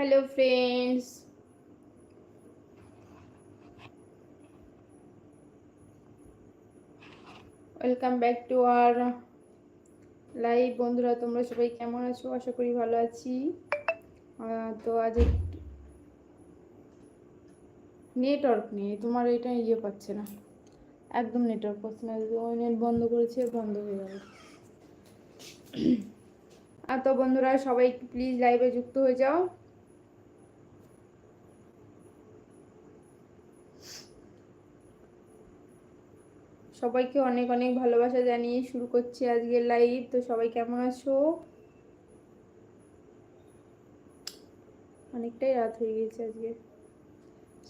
Hello friends welcome back to our live বন্ধুরা, তোমরা সবাই কেমন আছো? আশা করি ভালো আছি। তো আজ নেটওয়ার্ক নেই। তোমার এটা ইয়ে পাচ্ছে না। একদম নেটওয়ার্ক পাচ্ছে না। ওই নেট বন্ধ করেছে, বন্ধ হয়ে যাবে। আর তো বন্ধুরা, সবাই প্লিজ লাইভে যুক্ত হয়ে যাও। সবাইকে অনেক অনেক ভালোবাসা জানিয়ে শুরু করছি আজকের লাইভ তো সবাই কেমন আছো? অনেকটাই রাত হয়ে গেছে আজকে।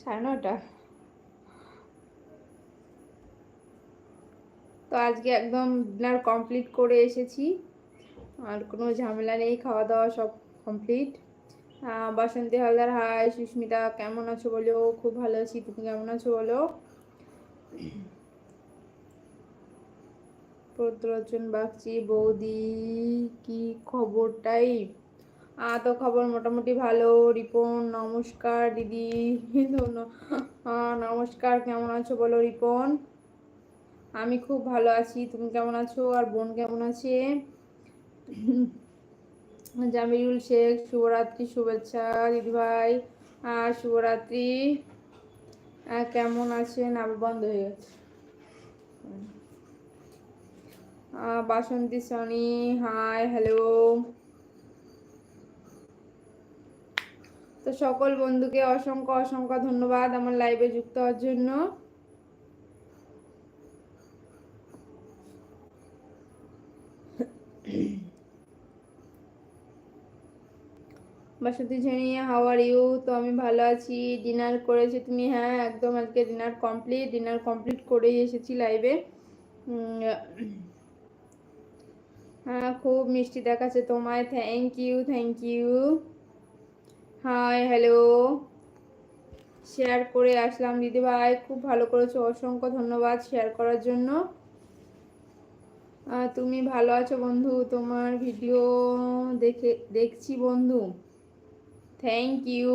সাড়ে নটা তো আজকে একদম ডিনার কমপ্লিট করে এসেছি। আর কোনো ঝামেলা নেই, খাওয়া দাওয়া সব কমপ্লিট বাসন্তী হালদার, হাই, সুস্মিতা, কেমন আছো বলো? খুব ভালো আছি, তুমি কেমন আছো বলো? প্রদ্রচন বাগচি বৌদি, কি খবরটাই? আ, তো খবর মোটামুটি ভালো, রিপন, নমস্কার দিদি নমস্কার, কেমন আছো বলো রিপন? আমি খুব ভালো আছি, তুমি কেমন আছো? আর বোন কেমন আছে? জামিরুল শেখ, শুভরাত্রি, শুভেচ্ছা দিদিভাই আর শুভরাত্রি। কেমন আছেন? আবার বন্ধ হয়ে গেছে। বাসন্তী সনি হাই হ্যালো তো সকল বন্ধুকে অসংখ্য অসংখ্য ধন্যবাদ আমার লাইভে যুক্ত হওয়ার জন্য। বাসন্তী ঝেনি হাউ আর ইউ তো আমি ভালো আছি। ডিনার করেছি তুমি? হ্যাঁ একদম আজকে ডিনার কমপ্লিট ডিনার কমপ্লিট করেই এসেছি লাইভে হ্যাঁ খুব মিষ্টি দেখাচ্ছে তোমায়। Thank you thank you hi hello share করে আসলাম, দিদি ভাই। খুব ভালো করেছ, অসংখ্য ধন্যবাদ শেয়ার করার জন্য। তুমি ভালো আছো বন্ধু? তোমার ভিডিও দেখে, দেখছি বন্ধু। থ্যাংক ইউ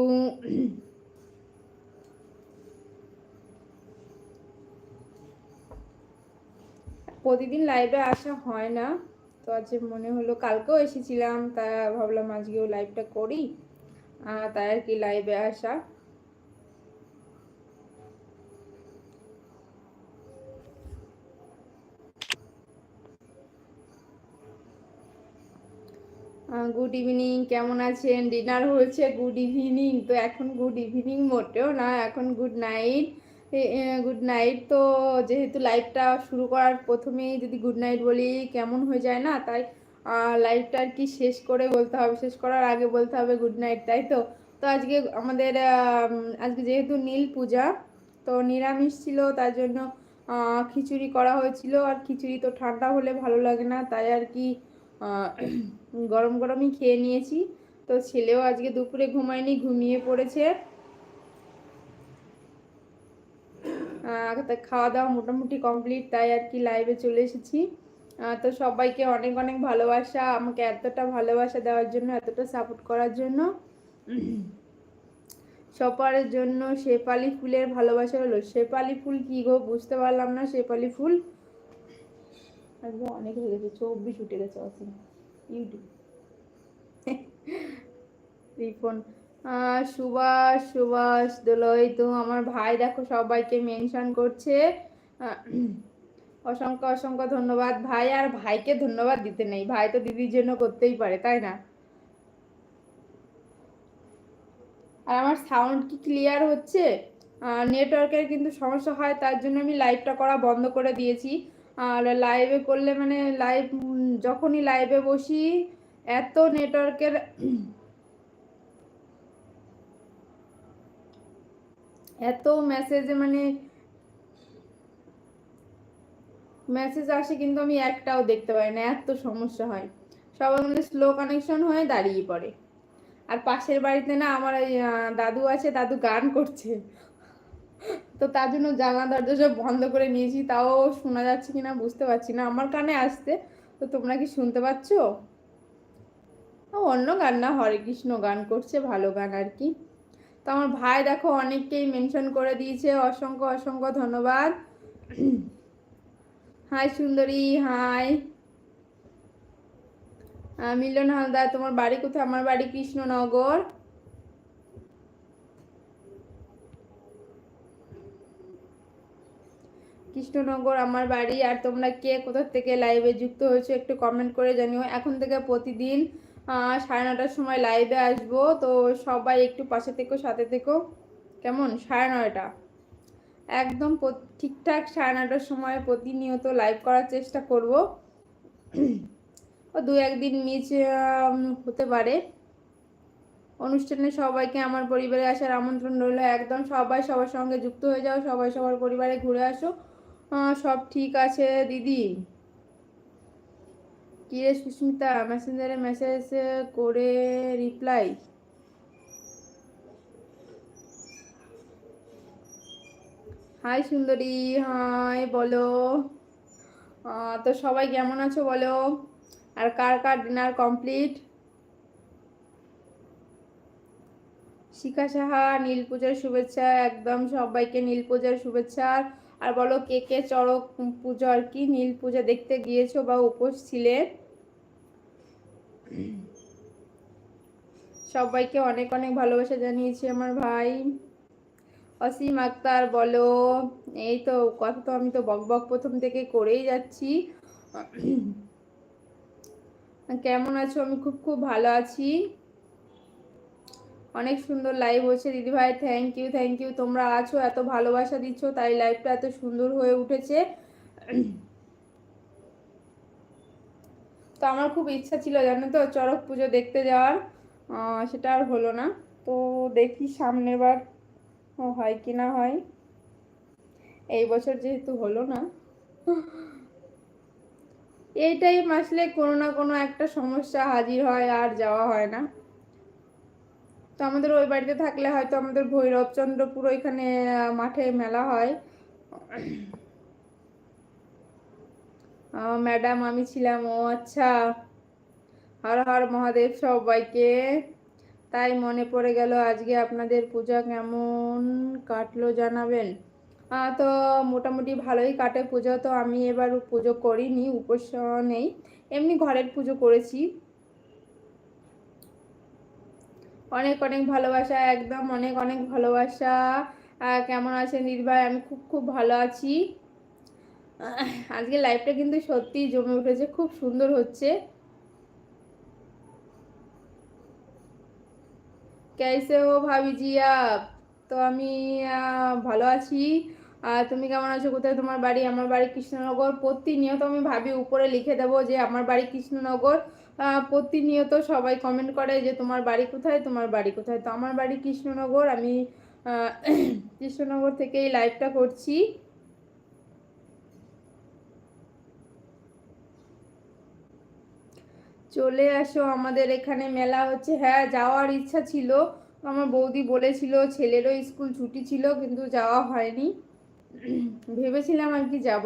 প্রতিদিন লাইভে আসা হয় না। তো আজকে মনে হলো কালকেও এসেছিলাম, তা ভাবলাম আজকেও লাইভটা করি। তাই আর কি লাইভে আসা। গুড ইভিনিং কেমন আছেন? ডিনার হয়েছে গুড ইভিনিং তো এখন গুড ইভিনিং মোটেও না, এখন গুড নাইট গুড নাইট তো যেহেতু লাইভটা শুরু করার প্রথমেই যদি গুড নাইট বলি, কেমন হয়ে যায় না? তাই লাইভটা আর কি শেষ করে বলতে হবে, শেষ করার আগে বলতে হবে গুড নাইট তাই তো? তো আজকে আমাদের আজকে যেহেতু নীল পূজা, তো নিরামিষ ছিল, তার জন্য খিচুড়ি করা হয়েছিল। আর খিচুড়ি তো ঠান্ডা হলে ভালো লাগে না, তাই আর কি গরম গরমই খেয়ে নিয়েছি। তো ছেলেও আজকে দুপুরে ঘুমায়নি, ঘুমিয়ে পড়েছে আহ, তা খাওয়া দাওয়া মোটামুটি কমপ্লিট তাই আর কি লাইভে চলে এসেছি। তো সবাইকে অনেক অনেক ভালোবাসা আমাকে এতটা ভালোবাসা দেওয়ার জন্য এতটা সাপোর্ট করার জন্য। সপারের জন্য শেপালি ফুলের ভালোবাসা হলো। শেপালি ফুল কি গো বুঝতে পারলাম না শেপালি ফুল। আজকে অনেক হয়ে গেছে চব্বিশ উঠে গেছে অসীম। ইউটিউব। আহ, সুভাষ সুভাষ দোলই তো আমার ভাই, দেখো সবাইকে মেনশন করছে। অসংখ্য অসংখ্য ধন্যবাদ ভাই, আর ভাইকে ধন্যবাদ দিতে নেই। ভাই তো দিদির জন্য করতেই পারে, তাই না? আর আমার সাউন্ড কি ক্লিয়ার হচ্ছে? নেটওয়ার্কের কিন্তু সমস্যা হয়, তার জন্য আমি লাইভটা করা বন্ধ করে দিয়েছি। আর লাইভে করলে মানে লাইভ যখনই লাইভে বসি, এত নেটওয়ার্কের এত মেসেজে মানে মেসেজ আসে কিন্তু আমি একটাও দেখতে পাই না, এত সমস্যা হয়। সবার মানে স্লো কানেকশন হয়ে দাঁড়িয়ে পড়ে। আর পাশের বাড়িতে না আমার ওই দাদু আছে, দাদু গান করছে। তো তার জন্য জানলা দরজা সব বন্ধ করে নিয়েছি, তাও শোনা যাচ্ছে কিনা বুঝতে পারছি না। আমার কানে আসতে তো তোমরা কি শুনতে পাচ্ছো? অন্য গান না, হরে কৃষ্ণ গান করছে, ভালো গান আর কি। তো আমার ভাই দেখো অনেককেই মেনশন করে দিয়েছে। অসংখ্য অসংখ্য ধন্যবাদ। হাই সুন্দরী হাই মিলন হালদার, তোমার বাড়ি কোথায়? আমার বাড়ি কৃষ্ণনগর। কৃষ্ণনগর আমার বাড়ি। আর তোমরা কে কোথা থেকে লাইভে যুক্ত হয়েছো একটু কমেন্ট করে জানিও। এখন থেকে প্রতিদিন সাড়ে নটার সময় লাইভে আসব। তো সবাই একটু পাশে থেকো, সাথে থেকো। কেমন? সাড়ে নয়টা। একদম ঠিকঠাক সাড়ে নটার সময় প্রতিনিয়ত লাইভ করার চেষ্টা করব। ও দু একদিন মিস হতে পারে। অনুষ্ঠানে সবাইকে আমার পরিবারে আসার আমন্ত্রণ রইল। একদম সবাই সবার সঙ্গে যুক্ত হয়ে যাও, সবাই সবার পরিবারে ঘুরে আসো। সব ঠিক আছে, দিদি? কিরে সুস্মিতা মেসেঞ্জারে মেসেজ করে রিপ্লাই হাই সুন্দরী হাই বলো। তো সবাই কেমন আছো বলো? আর কার কার ডিনার কমপ্লিট শিখা সাহা, নীল পূজার শুভেচ্ছা, একদম সবাইকে নীল পূজার শুভেচ্ছা। আর বলো, কে কে চড়ক পুজো আর কি নীল পূজা দেখতে গিয়েছো বা উপোস ছিলে? সবাইকে অনেক অনেক ভালোবাসা জানিয়েছি আমার ভাই। অসীম আক্তার, বলো। এই তো কথা তো আমি তো বক বক প্রথম থেকে করেই যাচ্ছি। কেমন আছো? আমি খুব খুব ভালো আছি। অনেক সুন্দর লাইভ হচ্ছে দিদিভাই থ্যাংক ইউ থ্যাংক ইউ তোমরা আছো, এত ভালোবাসা দিচ্ছ, তাই লাইভটা এত সুন্দর হয়ে উঠেছে। তো আমার খুব ইচ্ছা ছিল, জানো তো, চড়ক পুজো দেখতে যাওয়ার। সেটা আর হলো না। তো দেখি সামনের বার হয় কি না হয়। এই বছর যেহেতু হলো না। এই টাইম আসলে কোনো না কোনো একটা সমস্যা হাজির হয়, আর যাওয়া হয় না। তো আমাদের ওই বাড়িতে থাকলে হয়তো আমাদের ভৈরবচন্দ্রপুর ওইখানে মাঠে মেলা হয়। ম্যাডাম আমি ছিলাম। ও আচ্ছা। হর হর মহাদেব সবাইকে। তাই মনে পড়ে গেল আজকে আপনাদের পূজা কেমন কাটলো জানাবেন। তো মোটামুটি ভালোই কাটে পুজো। তো আমি এবার পুজো করিনি উপোস নেই। এমনি ঘরের পুজো করেছি। অনেক অনেক ভালোবাসা, একদম অনেক অনেক ভালোবাসা। কেমন আছেন নির্ভয় আমি খুব খুব ভালো আছি। আজকে লাইভটা কিন্তু সত্যিই জমে উঠেছে, খুব সুন্দর হচ্ছে। কেসে ও ভাবি জিয়া, তো আমি ভালো আছি। তুমি কেমন আছো? কোথায় তোমার বাড়ি? আমার বাড়ি কৃষ্ণনগর, প্রতিনিয়ত আমি ভাবি উপরে লিখে দেবো যে আমার বাড়ি কৃষ্ণনগর। প্রতিনিয়ত সবাই কমেন্ট করে যে তোমার বাড়ি কোথায়, তোমার বাড়ি কোথায়? তো আমার বাড়ি কৃষ্ণনগর, আমি কৃষ্ণনগর থেকে এই লাইভটা করছি। চলে আসো, আমাদের এখানে মেলা হচ্ছে। হ্যাঁ যাওয়ার ইচ্ছা ছিল। আমার বৌদি বলেছিল, ছেলেরও স্কুল ছুটি ছিল, কিন্তু যাওয়া হয়নি। ভেবেছিলাম আর কি যাব।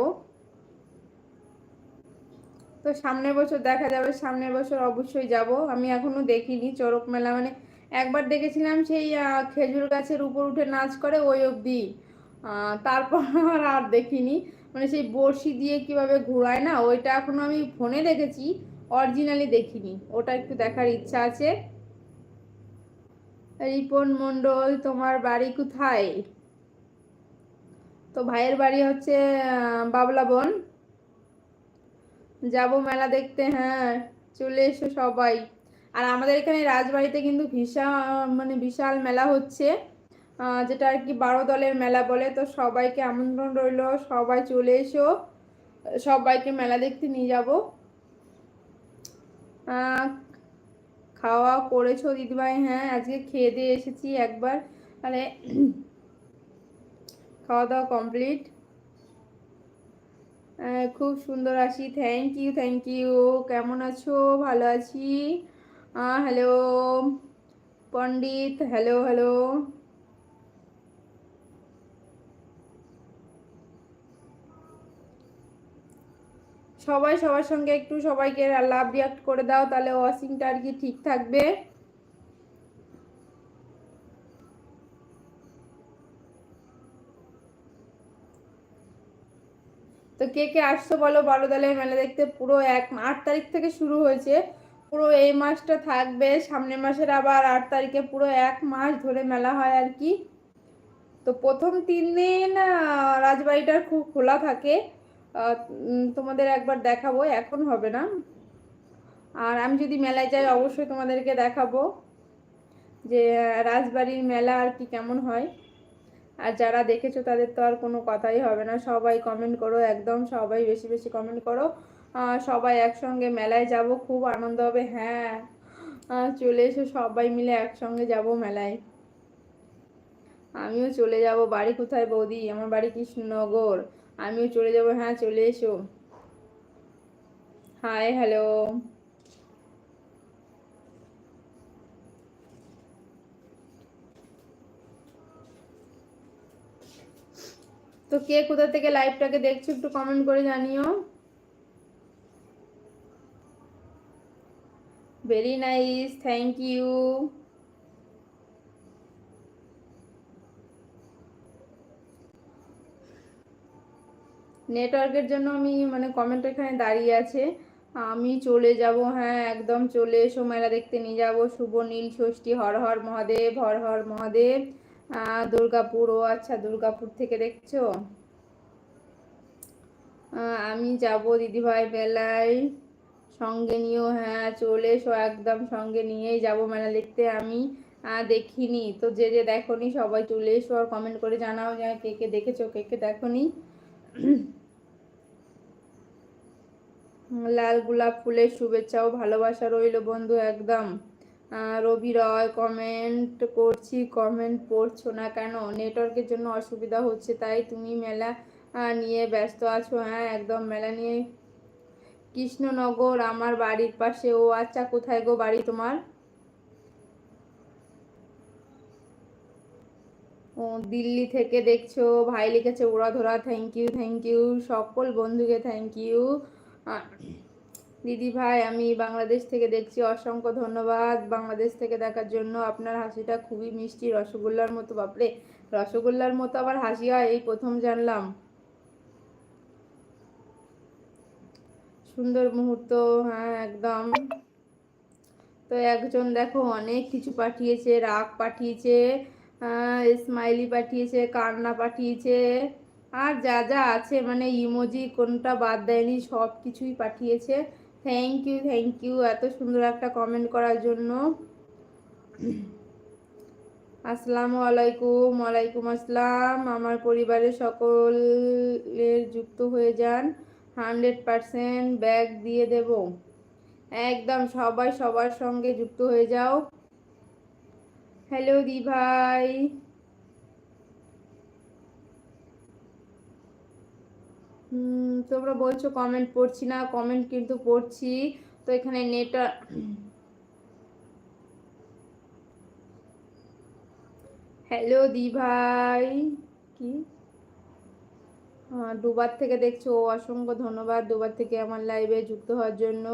তো সামনের বছর দেখা যাবে, সামনের বছর অবশ্যই যাব। আমি এখনও দেখিনি চড়ক মেলা। মানে একবার দেখেছিলাম সেই খেজুর গাছের উপর উঠে নাচ করে, ওই অবধি। তারপর আর দেখিনি। মানে সেই বড়শি দিয়ে কীভাবে ঘোরায় না, ওইটা এখনও আমি ফোনে দেখেছি। অরিজিনালি দেখিনি। ওটা একটু দেখার ইচ্ছা আছে। রিপন মন্ডল তোমার বাড়ি কোথায়? তো ভাইয়ের বাড়ি হচ্ছে বাবলা বন। যাব মেলা দেখতে হ্যাঁ চলে এসো সবাই। আর আমাদের এখানে রাজবাড়িতে কিন্তু বিশাল মানে বিশাল মেলা হচ্ছে। যেটা আর কি বারো দলের মেলা বলে, তো সবাইকে আমন্ত্রণ রইল, সবাই চলে এসো। সবাইকে মেলা দেখতে নিয়ে যাব। খাওয়া করেছ দিদিভাই? হ্যাঁ আজকে খেয়ে দিয়ে এসেছি একবার। মানে খাওয়া দাওয়া কমপ্লিট খুব সুন্দর আছি। থ্যাংক ইউ থ্যাংক ইউ কেমন আছো? ভালো আছি। হ্যালো পণ্ডিত। হ্যালো হ্যালো সবাই সবার সঙ্গে একটু সবাইকে লাভ রিয়াক্ট করে দাও, তাহলে ওয়াশিংটা আর কি ঠিক থাকবে। তো কে কে আসছো বলো? বারোদালের মেলা দেখতে পুরো এক আট তারিখ থেকে শুরু হয়েছে। পুরো এই মাসটা থাকবে, সামনের মাসের আবার আট তারিখে পুরো এক মাস ধরে মেলা হয় আর কি। তো প্রথম তিন দিন রাজবাড়িটা খুব খোলা থাকে। তোমাদের একবার দেখাবো, এখন হবে না। আর আমি যদি মেলায় যাই, অবশ্যই তোমাদেরকে দেখাবো যে রাজবাড়ির মেলা আর কি কেমন হয়। আর যারা দেখেছ, তাদের তো আর কোনো কথাই হবে না। সবাই কমেন্ট করো, একদম সবাই বেশি বেশি কমেন্ট করো। সবাই একসঙ্গে মেলায় যাব, খুব আনন্দ হবে। হ্যাঁ চলে এসো, সবাই মিলে একসঙ্গে যাব মেলায়। আমিও চলে যাব। বাড়ি কোথায় বৌদি? আমার বাড়ি কৃষ্ণনগর। আমিও চলে যাব হ্যাঁ চলে এসো। হাই হ্যালো তো কে কোথা থেকে লাইভটাকে দেখছ একটু কমেন্ট করে জানিও। ভেরি নাইস থ্যাংক ইউ নেটওয়ার্কের জন্য আমি মানে কমেন্ট এখানে দাঁড়িয়ে আছে। আমি চলে যাব হ্যাঁ একদম চলে এসো, মেলা দেখতে নিয়ে যাব। শুভ নীল ষষ্ঠী, হর হর মহাদেব, হর হর মহাদেব। দুর্গাপুর, ও আচ্ছা দুর্গাপুর থেকে দেখছ? আমি যাব দিদিভাই বেলায়। সঙ্গে নিয়েও হ্যাঁ চলে এসো, একদম সঙ্গে নিয়েই যাব মেলা দেখতে। আমি দেখিনি। তো যে যে দেখনি, সবাই চলে এসো আর কমেন্ট করে জানাও যে কে কে দেখেছ, কে কে দেখনি। লাল গোলাপ ফুলের শুভেচ্ছা ও ভালোবাসা রইল বন্ধু একদম। রবি রয় কমেন্ট করছি কমেন্ট পড়ছো না কেন? নেটওয়ার্কের জন্য অসুবিধা হচ্ছে, তাই তুমি মেলা নিয়ে ব্যস্ত আছো হ্যাঁ একদম মেলা নিয়ে। কৃষ্ণনগর, আমার বাড়ির পাশে। ও আচ্ছা কোথায় গো বাড়ি তোমার? ও, দিল্লি থেকে দেখছ, ভাই লিখেছে ওরা ধরা থ্যাংক ইউ থ্যাংক ইউ সকল বন্ধুকে থ্যাংক ইউ দিদি ভাই, আমি বাংলাদেশ থেকে দেখছি, অসংখ্য ধন্যবাদ বাংলাদেশ থেকে দেখার জন্য। আপনার হাসিটা খুবই মিষ্টি, রসগোল্লার মতো। বাপরে, রসগোল্লার মতো আবার হাসি হয়, এই প্রথম জানলাম। সুন্দর মুহূর্ত হ্যাঁ একদম। তো একজন দেখো, অনেক কিছু পাঠিয়েছে, রাগ পাঠিয়েছে স্মাইলি পাঠিয়েছে, কান্না পাঠিয়েছে। আর যা যা আছে মানে ইমোজি কোনটা বাদ দেয়নি, সব কিছুই পাঠিয়েছে। থ্যাংক ইউ থ্যাংক ইউ এত সুন্দর একটা কমেন্ট করার জন্য। আসসালামু আলাইকুম, ওয়ালাইকুম আসসালাম। আমার পরিবারের সকলের যুক্ত হয়ে যান। হান্ড্রেড পারসেন্ট ব্যাগ দিয়ে দেব। একদম সবাই সবার সঙ্গে যুক্ত হয়ে যাও। হ্যালো দি ভাই। তোমরা বলছো কমেন্ট পড়ছি না কমেন্ট কিন্তু পড়ছি। তো এখানে নেটা হ্যালো দি ভাই কি? দুবার থেকে দেখছ অসংখ্য ধন্যবাদ। দুবার থেকে আমার লাইভে যুক্ত হওয়ার জন্য।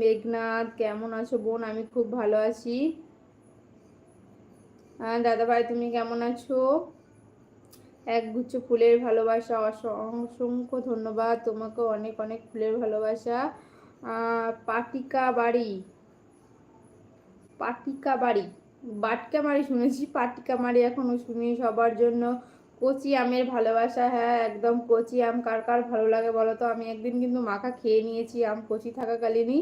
মেঘনাথ কেমন আছো বোন? আমি খুব ভালো আছি। দাদা ভাই তুমি কেমন আছো? একগুচ্ছ ফুলের ভালোবাসা। অসংখ্য ধন্যবাদ। তোমাকে অনেক অনেক ফুলের ভালোবাসা। পাটিকা বাড়ি। পাটিকা বাড়ি। বাটকা মারি শুনেছি। পাটিকা মারি এখনও শুনি সবার জন্য। কচি আমের ভালোবাসা হ্যাঁ একদম কচি আম। কার কার ভালো লাগে বলো তো? আমি একদিন কিন্তু মাখা খেয়ে নিয়েছি, আম কচি থাকাকালীনই।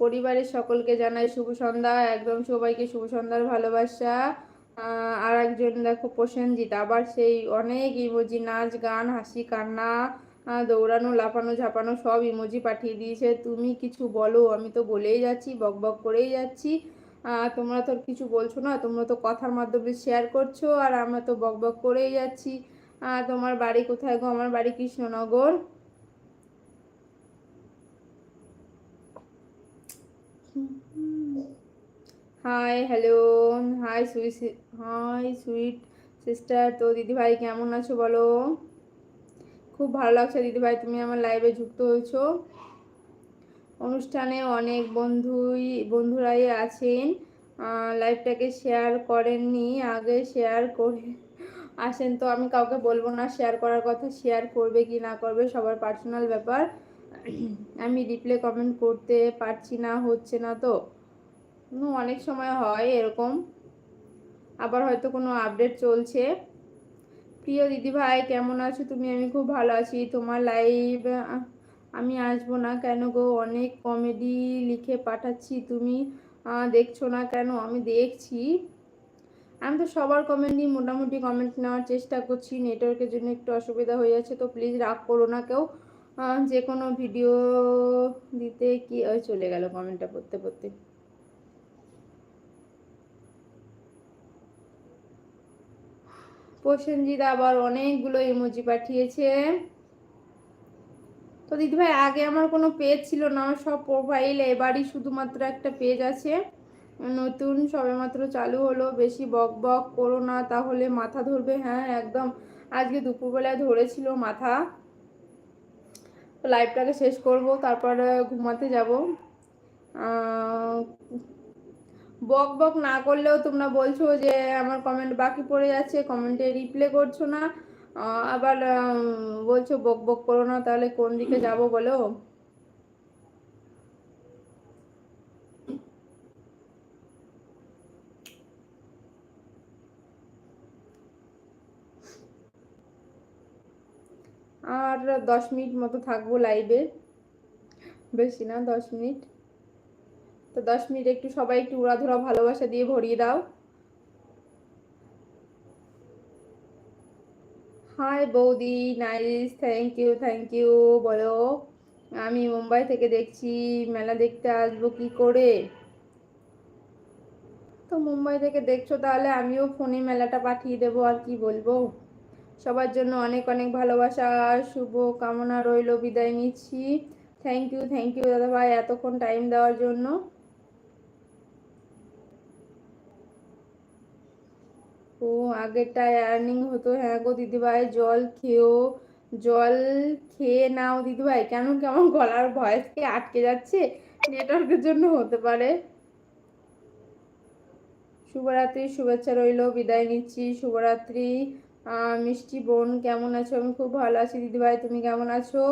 পরিবারের সকলকে জানাই শুভ সন্ধ্যা। একদম সবাইকে শুভ সন্ধ্যার ভালোবাসা। আর একজন দেখো প্রসেনজিৎ, আবার সেই অনেক ইমোজি নাচ, গান, হাসি, কান্না দৌড়ানো, লাফানো, ঝাপানো, সব ইমোজি পাঠিয়ে দিয়েছে। তুমি কিছু বলো, আমি তো বলেই যাচ্ছি, বক বক করেই যাচ্ছি। তোমরা তো কিছু বলছো না, তোমরা তো কথার মাধ্যমে শেয়ার করছ, আর আমরা তো বক বক করেই যাচ্ছি। তোমার বাড়ি কোথায় গো? আমার বাড়ি Krishnanagar. Hi hello hi sweet hi sweet sister তো দিদিভাই, কেমন আছো বলো? খুব ভালো লাগছে দিদিভাই, তুমি আমার লাইভে যুক্ত হয়েছো। অনুষ্ঠানে অনেক বন্ধুই, বন্ধুরাই আছেন। লাইভটাকে শেয়ার করেননি, আগে শেয়ার করে আসেন। তো আমি কাউকে বলব না শেয়ার করার কথা শেয়ার করবে কি না করবে, সবার পার্সোনাল ব্যাপার। আমি রিপ্লে কমেন্ট করতে পারছি না, হচ্ছে না তো। অনেক সময় হয় এরকম। আবার হয়তো কোনো আপডেট চলছে। প্রিয় দিদিভাই, কেমন আছো? তুমি, আমি খুব ভালো আছি। তোমার লাইভ আমি আসব না কেন গো? অনেক কমেডি লিখে পাঠাচ্ছি তুমি। দেখছ না কেন? আমি দেখছি। আমি তো সবার কমেন্টই মোটামুটি কমেন্ট নেওয়ার চেষ্টা করছি। নেটওয়ার্কের জন্য একটু অসুবিধা হয়ে যাচ্ছে, তো প্লিজ রাগ করো না কেউ। যে কোনো ভিডিও দিতে কি চলে গেল কমেন্টটা পড়তে পড়তে। প্রসেনজিৎ আবার অনেকগুলো ইমোজি পাঠিয়েছে। তো দিদিভাই, আগে আমার কোনো পেজ ছিল না, আমার সব প্রোফাইল এবারই শুধুমাত্র একটা পেজ আছে। নতুন, সবেমাত্র চালু হলো, বেশি বক বক করো না, তাহলে মাথা ধরবে। হ্যাঁ একদম। আজকে দুপুরবেলায় ধরেছিল মাথা। লাইভটাকে শেষ করব, তারপর ঘুমাতে যাব। বক বক না করলেও তোমরা বলছো যে আমার কমেন্ট বাকি পড়ে যাচ্ছে কমেন্টে রিপ্লে করছ না। আবার বলছো বক বক করো না, তাহলে কোন দিকে যাব বলো? আর দশ মিনিট মতো থাকব লাইভে বেশি না, দশ মিনিট। তো দশ মিনিট একটু সবাই একটু উড়াধুরা ভালোবাসা দিয়ে ভরিয়ে দাও। হাই বৌদি nice thank you thank you বলো। আমি মুম্বাই থেকে দেখছি, মেলা দেখতে আসব কি করে? তো মুম্বাই থেকে দেখছ তাহলে আমিও ফোনে মেলাটা পাঠিয়ে দেবো, আর কি বলব? সবার জন্য অনেক অনেক ভালোবাসা, শুভ কামনা রইল, বিদায় নিচ্ছি। থ্যাংক ইউ থ্যাংক ইউ দাদা ভাই এতক্ষণ টাইম দেওয়ার জন্য। ও, আগেরটায় আর্নিং হতো। হ্যাঁ গো দিদিভাই, জল খেয়েও জল খেয়ে নাও দিদিভাই। কেন কেমন গলার ভয়েস কি আটকে যাচ্ছে? নেটওয়ার্কের জন্য হতে পারে। শুভরাত্রি, শুভেচ্ছা রইল, বিদায় নিচ্ছি, শুভরাত্রি। মিষ্টি বোন, কেমন আছো? আমি খুব ভালো আছি। দিদিভাই, তুমি কেমন আছো?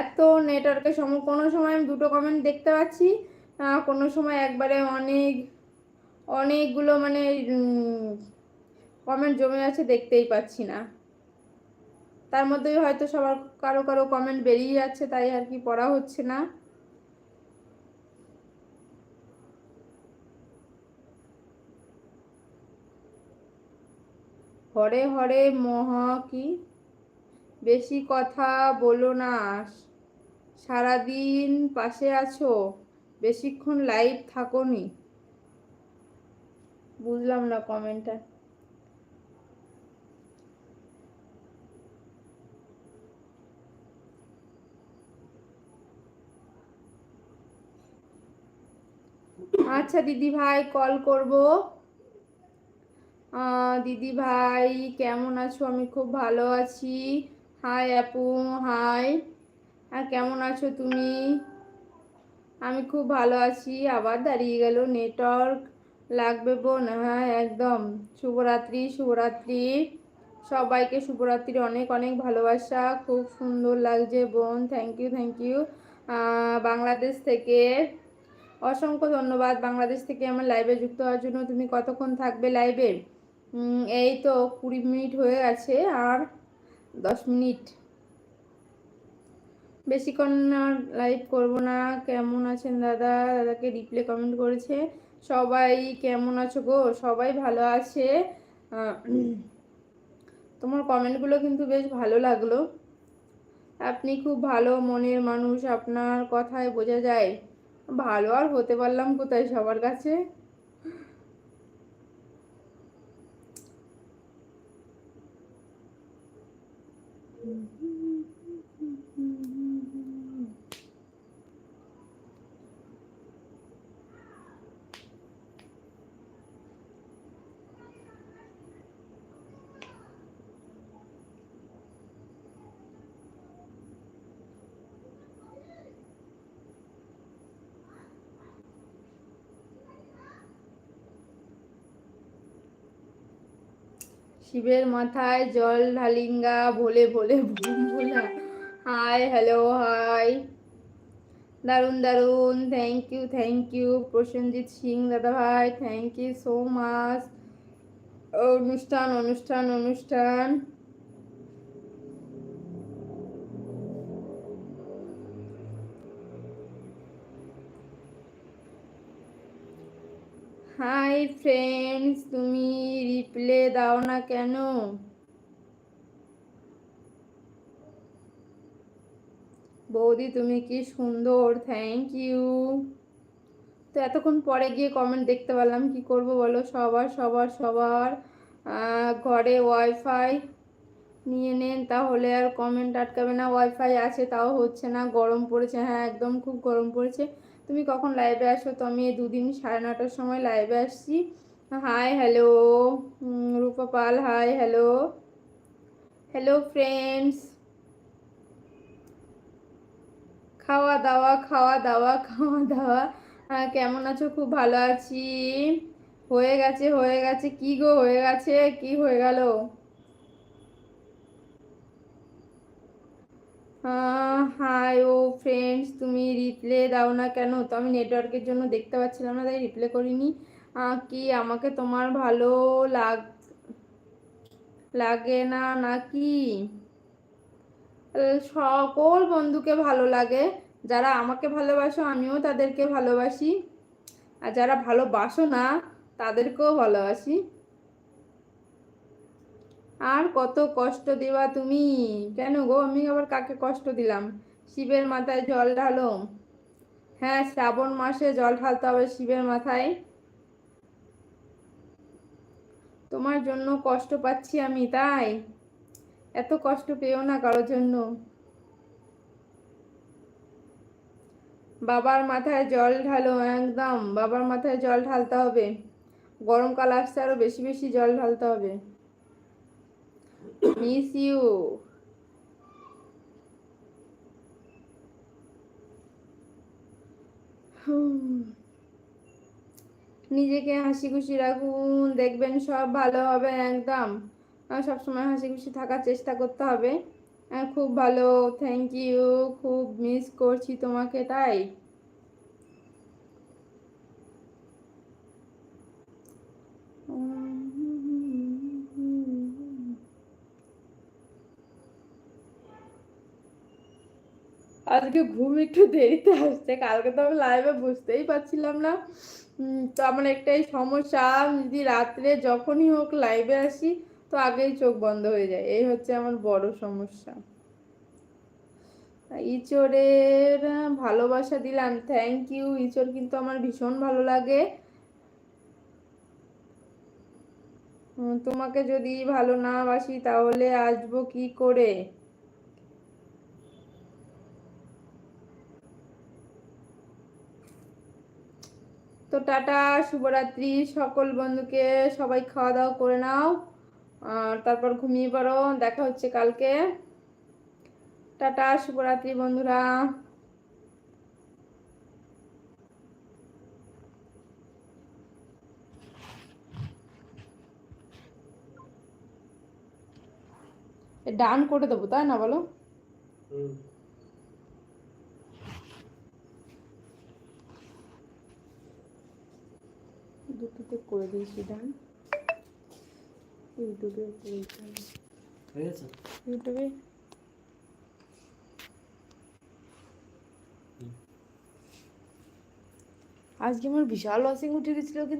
এত নেটওয়ার্কের সময় কোনো সময় আমি দুটো কমেন্ট দেখতে পাচ্ছি। কোনো সময় একবারে অনেক, অনেকগুলো মানে কমেন্ট জমে আছে দেখতেই পাচ্ছি না। তার মধ্যেই হয়তো সবার কারও কারও কমেন্ট বেরিয়ে যাচ্ছে, তাই আর কি পড়া হচ্ছে না। হরে হরে মহা কি, বেশি কথা বলো না, সারাদিন পাশে আছো। বেশিক্ষণ লাইভ থাকো নি বুঝলাম না কমেন্টটা আচ্ছা দিদি ভাই কল করব। দিদি ভাই, কেমন আছো? আমি খুব ভালো আছি। হাই আপু হাই আর কেমন আছো তুমি? আমি খুব ভালো আছি। আবার দাঁড়িয়ে গেল। নেটওয়ার্ক লাগবে বোন। হ্যাঁ একদম। শুভরাত্রি শুভরাত্রি। সবাইকে শুভরাত্রির অনেক অনেক ভালোবাসা। খুব সুন্দর লাগছে বোন। Thank you thank you Bangladesh থেকে অসংখ্য ধন্যবাদ। বাংলাদেশ থেকে আমার লাইভে যুক্ত হওয়ার জন্য। তুমি কতক্ষণ থাকবে লাইভে এই তো কুড়ি মিনিট হয়ে গেছে। আর দশ মিনিট। বেশিক্ষণ লাইভ করব না। কেমন আছেন দাদা? দাদাকে রিপ্লে কমেন্ট করেছে। সবাই কেমন আছো গো? সবাই ভালো আছে? তোমার কমেন্টগুলো কিন্তু বেশ ভালো লাগল। আপনি খুব ভালো মনের মানুষ, আপনার কথায় বোঝা যায়। ভালো আর হতে পারলাম কোথায় সবার কাছে? শিবের মাথায় জল ঢালিঙ্গা ভোলে ভোলে ভুম ভোলা। Hi, hello, hi. দারুণ দারুণ। Thank you thank you Prosenjit Singh, দাদা ভাই থ্যাংক ইউ সো মাচ অনুষ্ঠান অনুষ্ঠান অনুষ্ঠান। হাই ফ্রেন্ডস, তুমি রিপ্লে দাও না কেন? বৌদি, তুমি কি সুন্দর থ্যাংক ইউ তো এতক্ষণ পরে গিয়ে কমেন্ট দেখতে পারলাম, কি করব বলো? সবার সবার সবার ঘরে ওয়াইফাই নিয়ে নেন, তাহলে আর কমেন্ট আটকাবে না। ওয়াইফাই আছে, তাও হচ্ছে না, গরম পড়েছে হ্যাঁ একদম খুব গরম পড়েছে। তুমি কখন লাইভে আসো? তো আমি দুদিন সাড়ে নটার সময় লাইভে আসছি। Hi hello Rupa Pal hi hello hello friends খাওয়া দাওয়া খাওয়া দাওয়া খাওয়া দাওয়া। কেমন আছো? খুব ভালো আছি। হয়ে গেছে হয়ে গেছে। কি গো, হয়ে গেছে? কি হয়ে গেল? হাই ও ফ্রেন্ডস তুমি রিপ্লে দাও না কেন? তো আমি নেটওয়ার্কের জন্য দেখতে পাচ্ছিলাম না, তাই রিপ্লে করিনি। কি আমাকে তোমার ভালো লাগ, লাগে না নাকি? সকল বন্ধুকে ভালো লাগে। যারা আমাকে ভালোবাসো, আমিও তাদেরকে ভালোবাসি। আর যারা ভালোবাসো না, তাদেরকেও ভালোবাসি। আর কত কষ্ট দেবা তুমি? কেন গো? আমি আবার কাকে কষ্ট দিলাম? শিবের মাথায় জল ঢালো। হ্যাঁ শ্রাবণ মাসে জল ঢালতে হবে শিবের মাথায়। তোমার জন্য কষ্ট পাচ্ছি আমি, তাই? এত কষ্ট পেও না কারোর জন্য। বাবার মাথায় জল ঢালো, একদম। বাবার মাথায় জল ঢালতে হবে। গরমকাল আসছে, আরও বেশি বেশি জল ঢালতে হবে। মিস ইউ নিজেকে হাসি খুশি রাখুন, দেখবেন সব ভালো হবে একদম। আর সবসময় হাসি খুশি থাকার চেষ্টা করতে হবে। খুব ভালো থ্যাংক ইউ খুব মিস করছি তোমাকে, তাই? আজকে ঘুম একটু দেরিতে আসছে। কালকে তো আমি লাইভে বুঝতেই পারছিলাম না। তো আমার একটাই সমস্যা, যদি রাত্রে যখনই হোক লাইভে আসি, তো আগেই চোখ বন্ধ হয়ে যায়। এই হচ্ছে আমার বড় সমস্যা। ইচোরের ভালোবাসা দিলাম থ্যাংক ইউ ইচোর কিন্তু আমার ভীষণ ভালো লাগে। তোমাকে যদি ভালো না বাসি, তাহলে আসব কি করে? টাটা, শুভরাত্রি সকল বন্ধুকে। সবাই খাওয়া দাওয়া করে নাও, আর তারপর ঘুমিয়ে পড়ো। দেখা হচ্ছে কালকে। টাটা, শুভরাত্রি বন্ধুরা। ডান করে দেবো, তাই না বলো? হুম। দুটোতে করে দিয়েছি ডান ইউটিউবে করে দিতে গেছে ইউটিউবে? আজকে আমার বিশাল ওয়াশিং উঠে গেছিল কিন্তু